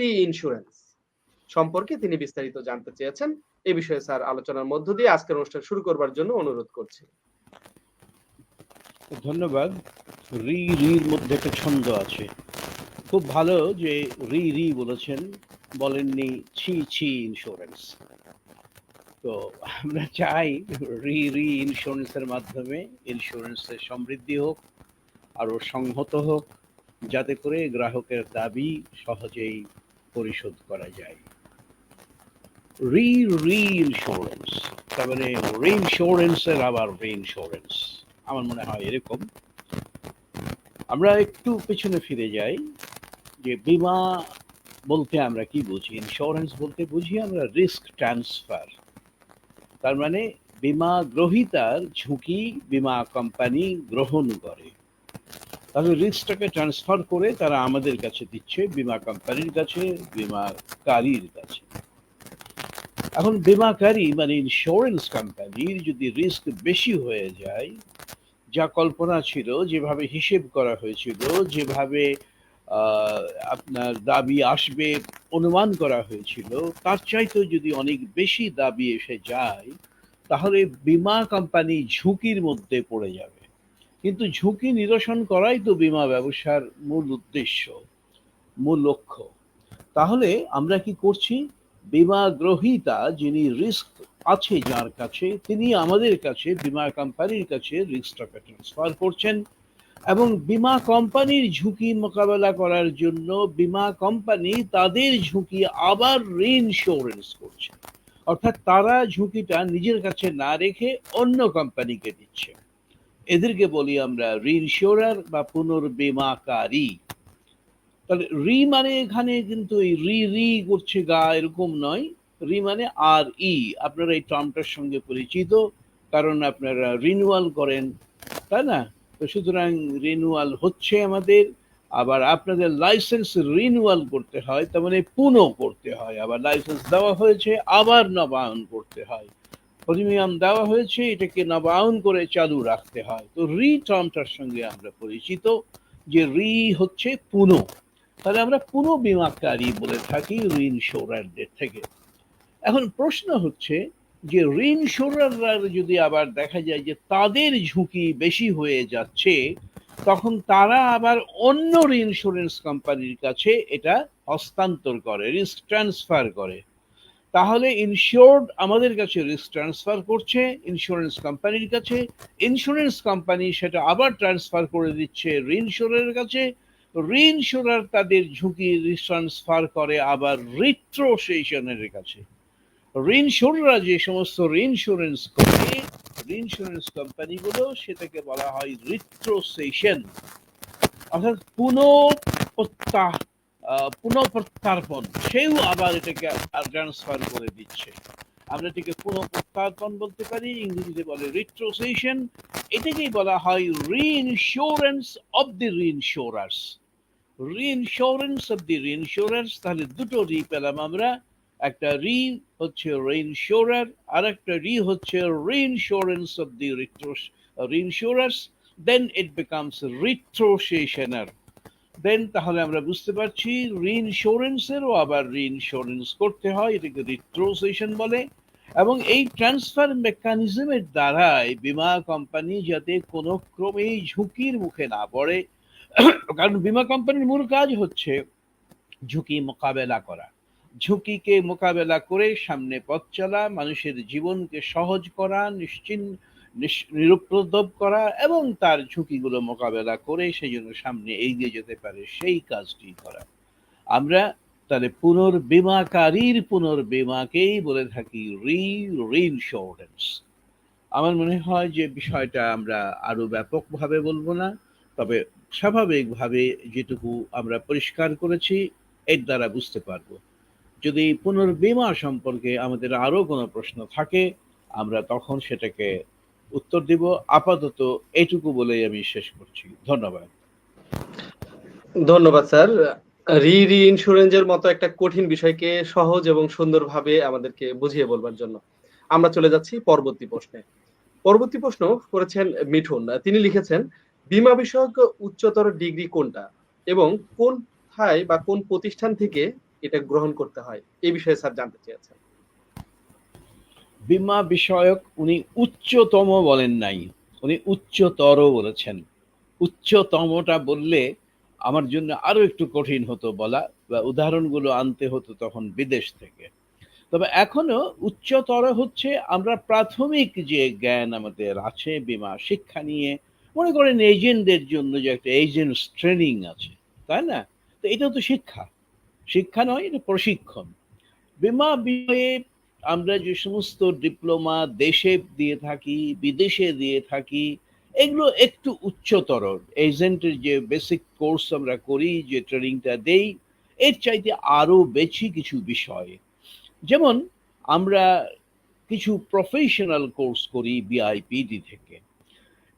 রি ইন্স্যুরেন্স সম্পর্কে তিনি বিস্তারিত জানতে চেয়েছেন। এ বিষয়ে স্যার আলোচনার মধ্য দিয়ে আজকের অনুষ্ঠান শুরু করবার জন্য অনুরোধ করছি। ধন্যবাদ। রি রির মধ্যে একটা ছন্দ আছে। খুব ভালো যে রি রি বলেছেন, বলেননি ছি ছি ইন্স্যুরেন্স তো আমরা চাই রি রি ইন্স্যুরেন্সের মাধ্যমে ইন্স্যুরেন্সের সমৃদ্ধি হোক, আরও সংহত হোক, যাতে করে গ্রাহকের দাবি সহজেই পরিশোধ করা যায়। রি রি ইন্স্যুরেন্স তার মানে রি ইন্স্যুরেন্সের আবার রি ইন্স্যুরেন্স আমার মনে হয় এরকম। আমরা একটু পেছনে ফিরে যাই, যে বিমা বলতে আমরা কি বুঝি? ইন্স্যুরেন্স বলতে বুঝি আমরা রিস্ক ট্রান্সফার তার মানে বিমা গ্রহীতার ঝুঁকি বিমা কোম্পানি গ্রহণ করে। তাহলে রিস্কটাকে ট্রান্সফার করে তারা আমাদের কাছে দিচ্ছে, বিমা কোম্পানির কাছে, বিমাকারীর কাছে। এখন বিমাকারী মানে ইন্স্যুরেন্স কোম্পানির যদি রিস্ক বেশি হয়ে যায়, যা কল্পনা ছিল, যেভাবে হিসেব করা হয়েছিল, যেভাবে আপনার দাবি আসবে, অনুমান করা হয়েছিল, তার চাইতে যদি অনেক বেশি দাবি এসে যায়, তাহলে বিমা কোম্পানি ঝুঁকির মধ্যে পড়ে যাবে। কিন্তু ঝুঁকি নিরসন করাই তো বিমা ব্যবসার মূল উদ্দেশ্য, মূল লক্ষ্য। তাহলে আমরা কি করছি? বিমা গ্রহীতা যিনি রিস্ক আছে যার কাছে, তিনি আমাদের কাছে, বিমা কোম্পানির কাছে রিস্কটাকে ট্রান্সফার করছেন এবং বিমা কোম্পানির ঝুঁকি মোকাবেলা করার জন্য বিমা কোম্পানি তাদের ঝুঁকি আবার রিইনস্যুরেন্স করছে। অর্থাৎ তারা ঝুঁকিটা নিজের কাছে না রেখে অন্য কোম্পানিকে দিচ্ছে। এদেরকে বলি আমরা রিইনস্যুরার বা পুনর্বিমাকারী। তাহলে রি মানে এখানে কিন্তু এই রি রি করছে গা এরকম নয়। রি মানে আর, ই। আপনারা এই টার্মটার সঙ্গে পরিচিত, কারণ আপনারা রিনুয়াল করেন, তাই না? তো সুতরাং রিনুয়াল হচ্ছে আমাদের, আবার আপনাদের লাইসেন্স রিনুয়াল করতে হয়, তার মানে পুনঃ করতে হয়। আবার লাইসেন্স দেওয়া হয়েছে, আবার নবায়ন করতে হয়। প্রিমিয়াম দেওয়া হয়েছে, এটাকে নবায়ন করে চালু রাখতে হয়। তো রি টার্মটার সঙ্গে আমরা পরিচিত, যে রি হচ্ছে পুনঃ। তাহলে আমরা পুনঃ বিমাকারী বলে থাকি ঋণ রিইনশোরারদের থেকে। এখন প্রশ্ন হচ্ছে যে ঋণ রিইনশোরাররা যদি আবার দেখা যায় যে তাদের ঝুঁকি বেশি হয়ে যাচ্ছে, তখন তারা আবার অন্য রিইনশোরেন্স কোম্পানির কাছে এটা হস্তান্তর করে রিস্ক ট্রান্সফার করে। তাহলে ইনশিওর্ড আমাদের কাছে রিস্ক ট্রান্সফার করছে ইন্স্যুরেন্স কোম্পানির কাছে ইন্স্যুরেন্স কোম্পানি সেটা আবার ট্রান্সফার করে দিচ্ছে রিইনশোরের কাছে রিইনশোরার তাদের ঝুঁকি ট্রান্সফার করে আবার রিট্রোসেশনের কাছে। রিইনশোররা যে সমস্ত রিইনশুরেন্স করে রিইনশুরেন্স কোম্পানিগুলো সেটাকে বলা হয় রিট্রোসেশন অর্থাৎ আহ, পুনঃপ্রত্যার্পণ। সেও আবার এটাকে ট্রান্সফার করে দিচ্ছে। আমরা এটাকে পুনঃপ্রত্যার্পণ বলতে পারি, ইংরেজিতে বলে রিট্রোসেশন এটাকেই বলা হয় রিইনশিওরেন্স অব দি রিইনশোরার্স রিইনশিওরেন্স অফ দি রিইনশোরার্স তাহলে দুটো রি পেলাম আমরা। একটা রি হচ্ছে রিইনশোরার আর একটা রি হচ্ছে রিইনশোরেন্স of the রিইনশোরার্স then it becomes রিট্রোসেশনার দেন, তাহলে আমরা বুঝতে পারছি রিইনশোরেন্সেরও আবার রিইনশোরেন্স করতে হয়, এটাকে রিট্রোসেশন বলে। এবং এই ট্রান্সফার মেকানিজমের দ্বারাই বিমা কোম্পানি যাতে কোনো ক্রমেই ঝুঁকির মুখে না পড়ে। কারণ বিমা কোম্পানির মূল কাজ হচ্ছে ঝুঁকি মোকাবেলা করা। ঝুঁকিকে মোকাবেলা করে সামনে পথ চলা, মানুষের জীবনকে সহজ করা, নিশ্চিন নিরুপদ্রব করা এবং তার ঝুঁকিগুলো মোকাবেলা করে সেই জন্য সামনে এগিয়ে যেতে পারে সেই কাজটি করা। আমরা তাহলে পুনর্বিমাকারীর পুনর্বিমাকেই বলে থাকি রি রিইনশোরেন্স আমার মনে হয় যে বিষয়টা আমরা আরও ব্যাপকভাবে বলব না, তবে স্বাভাবিকভাবে যেটুকু আমরা পরিষ্কার করেছি, এর দ্বারা বুঝতে পারব। যদি পুনর্বিমা সম্পর্কে আমাদের আরও কোনো প্রশ্ন থাকে, আমরা তখন সেটাকে উত্তর দিব, আপাতত এইটুকু বলেই আমি শেষ করছি। ধন্যবাদ। ধন্যবাদ, স্যার। রি রি ইন্স্যুরেন্সের মতো একটা কঠিন বিষয়কে সহজ এবং সুন্দরভাবে আমাদেরকে বুঝিয়ে বলবার জন্য আমরা চলে যাচ্ছি পরবর্তী প্রশ্নে। পরবর্তী প্রশ্ন করেছেন মিঠুন। তিনি লিখেছেন, বীমা বিষয়ক উচ্চতর ডিগ্রি কোনটা এবং কোন কোথায় বা কোন প্রতিষ্ঠান থেকে এটা গ্রহণ করতে হয়? এই বিষয়ে স্যার জানতে চেয়েছেন। বিমা বিষয়ক উনি উচ্চতম বলেন নাই। উনি উচ্চতর বলেছেন। উচ্চতমটা বললে আমার জন্য আরও একটু কঠিন হতো বলা বা উদাহরণগুলো আনতে হতো তখন বিদেশ থেকে। তবে এখনও উচ্চতর হচ্ছে আমরা প্রাথমিক যে জ্ঞান আমাদের আছে, বিমা শিক্ষা নিয়ে, মনে করেন এজেন্টদের জন্য যে একটা এজেন্ট ট্রেনিং আছে, তাই না? তো এটা তো শিক্ষা। শিক্ষা নয়, এটা প্রশিক্ষণ। বিমা বিষয়ে আমরা যে সমস্ত ডিপ্লোমা দেশে দিয়ে থাকি, বিদেশে দিয়ে থাকি, এগুলো একটু উচ্চতর। এজেন্টের যে বেসিক কোর্স আমরা করি, যে ট্রেনিংটা দেই, এর চাইতে আরও বেশি কিছু বিষয়। যেমন, আমরা কিছু প্রফেশনাল কোর্স করি বিআইপিডি থেকে।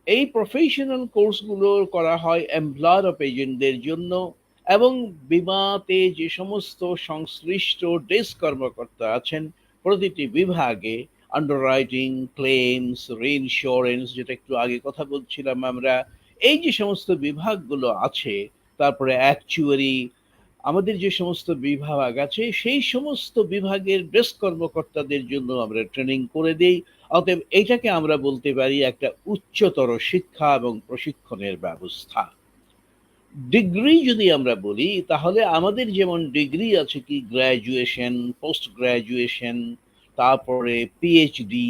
এই প্রফেশনাল কোর্সগুলো করা হয় এমপ্লয়ার অফ এজেন্টদের জন্য এবং বিমাতে যে সমস্ত সংশ্লিষ্ট ডেস্ক কর্মকর্তা আছেন প্রতিটি বিভাগে আন্ডার আন্ডাররাইটিং ক্লেমস রিইনস্যুরেন্স যেটা একটু আগে কথা বলছিলাম আমরা, এই যে সমস্ত বিভাগগুলো আছে, তারপরে অ্যাকচুয়ারি আমাদের যে সমস্ত বিভাগ আছে, সেই সমস্ত বিভাগের ডেস্ক কর্মকর্তাদের জন্য আমরা ট্রেনিং করে দিই। অতএব এইটাকে আমরা বলতে পারি একটা উচ্চতর শিক্ষা এবং প্রশিক্ষণের ব্যবস্থা। ডিগ্রি যদি আমরা বলি, তাহলে আমাদের যেমন ডিগ্রি আছে কি গ্র্যাজুয়েশন পোস্ট গ্র্যাজুয়েশন তারপরে পিএইচডি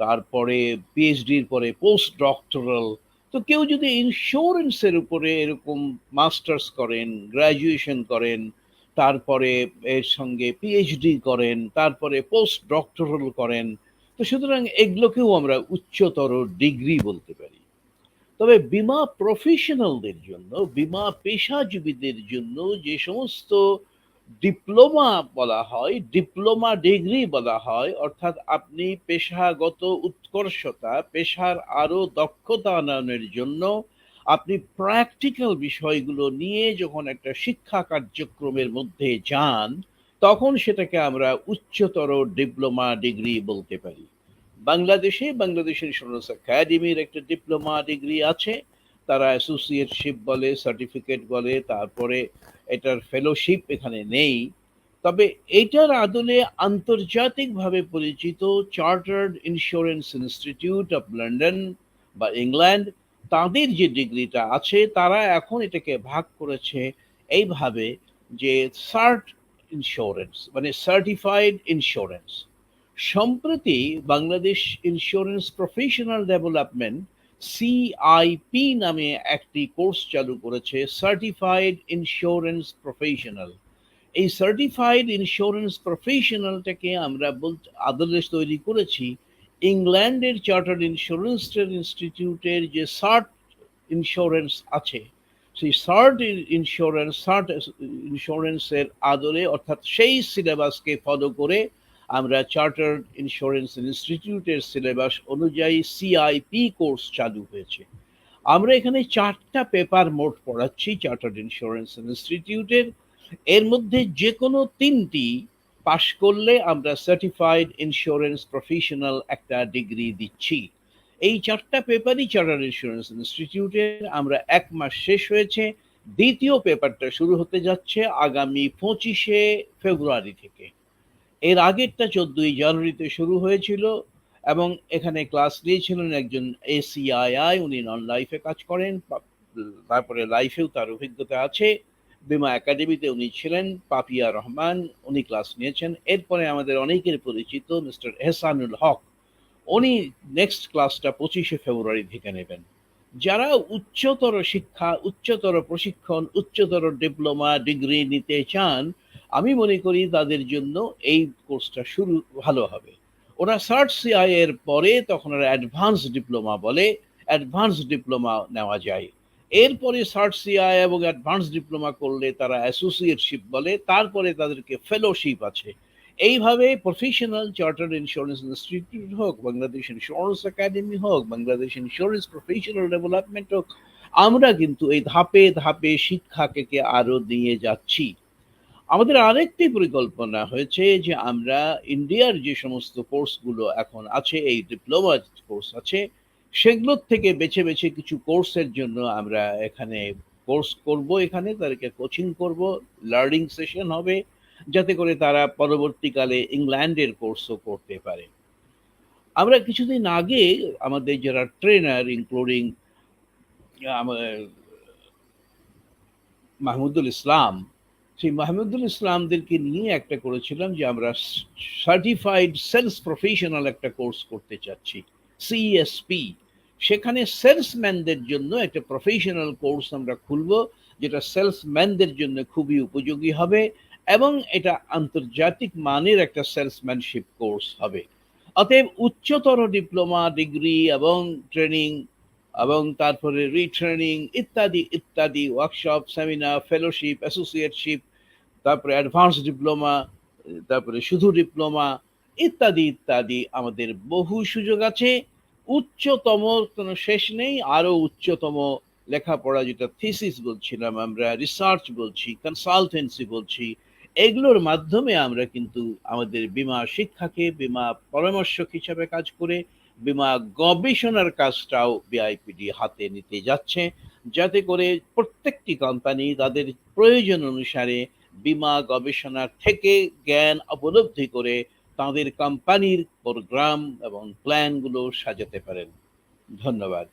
তারপরে পিএইচডির পরে পোস্ট ডক্টরাল তো কেউ যদি ইন্স্যুরেন্সের উপরে এরকম মাস্টার্স করেন গ্র্যাজুয়েশন করেন, তারপরে এর সঙ্গে পিএইচডি করেন, তারপরে পোস্ট ডক্টরাল করেন, তো সুতরাং এগুলোকেও আমরা উচ্চতর ডিগ্রি বলতে পারি। তবে বিমা প্রফেশনালদের জন্য, বিমা পেশাজীবীদের জন্য যে সমস্ত ডিপ্লোমা বলা হয় ডিপ্লোমা ডিগ্রি বলা হয়, অর্থাৎ আপনি পেশাগত উৎকর্ষতা, পেশার আরও দক্ষতা আনয়নের জন্য আপনি প্র্যাকটিক্যাল বিষয়গুলো নিয়ে যখন একটা শিক্ষা কার্যক্রমের মধ্যে যান, তখন সেটাকে আমরা উচ্চতর ডিপ্লোমা ডিগ্রি বলতে পারি। বাংলাদেশে, বাংলাদেশের ইন্স্যুরেন্স একাডেমির একটা ডিপ্লোমা ডিগ্রি আছে। তারা অ্যাসোসিয়েটশিপ বলে সার্টিফিকেট বলে, তারপরে এটার ফেলোশিপ এখানে নেই। তবে এটার আদলে আন্তর্জাতিকভাবে পরিচিত chartered insurance institute of London বা ইংল্যান্ড তাদের যে ডিগ্রিটা আছে, তারা এখন এটাকে ভাগ করেছে এইভাবে যে সার্ট ইন্স্যুরেন্স মানে সার্টিফাইড ইন্স্যুরেন্স সম্প্রতি Bangladesh insurance professional development CIP নামে একটি কোর্স চালু করেছে সার্টিফাইড ইন্স্যুরেন্স প্রফেশনাল এই সার্টিফাইড ইন্স্যুরেন্স প্রফেশনালটাকে আমরা বলতে আদলে তৈরি করেছি ইংল্যান্ডের চার্টার্ড ইন্স্যুরেন্স ইনস্টিটিউটের যে সার্ট ইন্স্যুরেন্স আছে। সেই সার্ট ইন্স্যুরেন্স সার্ট ইন্স্যুরেন্সের আদলে অর্থাৎ সেই সিলেবাসকে ফলো করে আমরা চার্টার্ড ইন্স্যুরেন্স ইনস্টিটিউটের সিলেবাস অনুযায়ী সিআইপি কোর্স চালু হয়েছে। আমরা এখানে চারটা পেপার মোট পড়াচ্ছি চার্টার্ড ইন্স্যুরেন্স ইনস্টিটিউটের এর মধ্যে যে কোনো তিনটি পাশ করলে আমরা সার্টিফাইড ইন্স্যুরেন্স প্রফেশনাল একটা ডিগ্রি দিচ্ছি। এই চারটা পেপারই চার্টার্ড ইন্স্যুরেন্স ইনস্টিটিউটের আমরা এক মাস শেষ হয়েছে। দ্বিতীয় পেপারটা শুরু হতে যাচ্ছে আগামী পঁচিশে ফেব্রুয়ারি থেকে। এর আগেরটা চোদ্দই জানুয়ারিতে শুরু হয়েছিল এবং এখানে ক্লাস নিয়েছিলেন একজন এসিআইআই উনি নন লাইফে কাজ করেন তারপরে লাইফেও তার অভিজ্ঞতা আছে। বিমা একাডেমিতে উনি ছিলেন, পাপিয়া রহমান, উনি ক্লাস নিয়েছেন। এরপরে আমাদের অনেকের পরিচিত মিস্টার এহসানুল হক, উনি নেক্সট ক্লাসটা পঁচিশে ফেব্রুয়ারি থেকে নেবেন। যারা উচ্চতর শিক্ষা, উচ্চতর প্রশিক্ষণ, উচ্চতর ডিপ্লোমা, ডিগ্রি নিতে চান আমি মনে করি তাদের জন্য এই কোর্সটা শুরু ভালো হবে। ওরা সার্ট সিআই এর পরে তখন ওরা অ্যাডভান্স ডিপ্লোমা বলে অ্যাডভান্স ডিপ্লোমা নেওয়া যায়। এরপরে সার্ট সিআই এবং অ্যাডভান্স ডিপ্লোমা করলে তারা অ্যাসোসিয়েটশিপ বলে, তারপরে তাদেরকে ফেলোশিপ আছে। এইভাবে প্রফেশনাল চার্টার্ড ইন্স্যুরেন্স ইনস্টিটিউট হোক, বাংলাদেশ ইন্স্যুরেন্স একাডেমি হোক, বাংলাদেশ ইন্স্যুরেন্স প্রফেশনাল ডেভেলপমেন্ট হোক, আমরা কিন্তু এই ধাপে ধাপে শিক্ষাকে আরও দিয়ে যাচ্ছি। আমাদের আরেকটি পরিকল্পনা হয়েছে যে আমরা ইন্ডিয়ার যে সমস্ত কোর্সগুলো এখন আছে, এই ডিপ্লোমা কোর্স আছে, সেগুলোর থেকে বেছে বেছে কিছু কোর্সের জন্য আমরা এখানে কোর্স করব। এখানে তাদেরকে কোচিং করব। লার্নিং সেশন হবে, যাতে করে তারা পরবর্তীকালে ইংল্যান্ডের কোর্সও করতে পারে। আমরা কিছুদিন আগে আমাদের যারা ট্রেনার ইনক্লুডিং মাহমুদুল ইসলাম সেই মাহমুদুল ইসলামদেরকে নিয়ে একটা করেছিলাম যে আমরা সার্টিফাইড সেলস প্রফেশনাল একটা কোর্স করতে চাচ্ছি সিএসপি সেখানে সেলসম্যানদের জন্য একটা প্রফেশনাল কোর্স আমরা খুলব, যেটা সেলসম্যানদের জন্য খুবই উপযোগী হবে এবং এটা আন্তর্জাতিক মানের একটা সেলসম্যানশিপ কোর্স হবে। অতএব উচ্চতর ডিপ্লোমা ডিগ্রি এবং ট্রেনিং এবং তারপরে রিট্রেনিং ইত্যাদি ইত্যাদি ওয়ার্কশপ সেমিনার ফেলোশিপ অ্যাসোসিয়েটশিপ তারপরে অ্যাডভান্স ডিপ্লোমা তারপরে শুধু ডিপ্লোমা ইত্যাদি ইত্যাদি আমাদের বহু সুযোগ আছে। উচ্চতম কোনো শেষ নেই, আরও উচ্চতম লেখাপড়া যেটা থিসিস বলছিলাম, আমরা রিসার্চ বলছি কনসালটেন্সি বলছি, এগুলোর মাধ্যমে আমরা কিন্তু আমাদের বিমা শিক্ষাকে, বিমা পরামর্শক হিসাবে কাজ করে বিমা গবেষণার কাজটাও বিআইপিডি হাতে নিতে যাচ্ছে। যাতে করে প্রত্যেকটি কোম্পানি তাদের প্রয়োজন অনুসারে বিমা গবেষণার থেকে জ্ঞান উপলব্ধি করে তাদের কোম্পানির প্রোগ্রাম এবং প্ল্যানগুলো সাজাতে পারেন। ধন্যবাদ।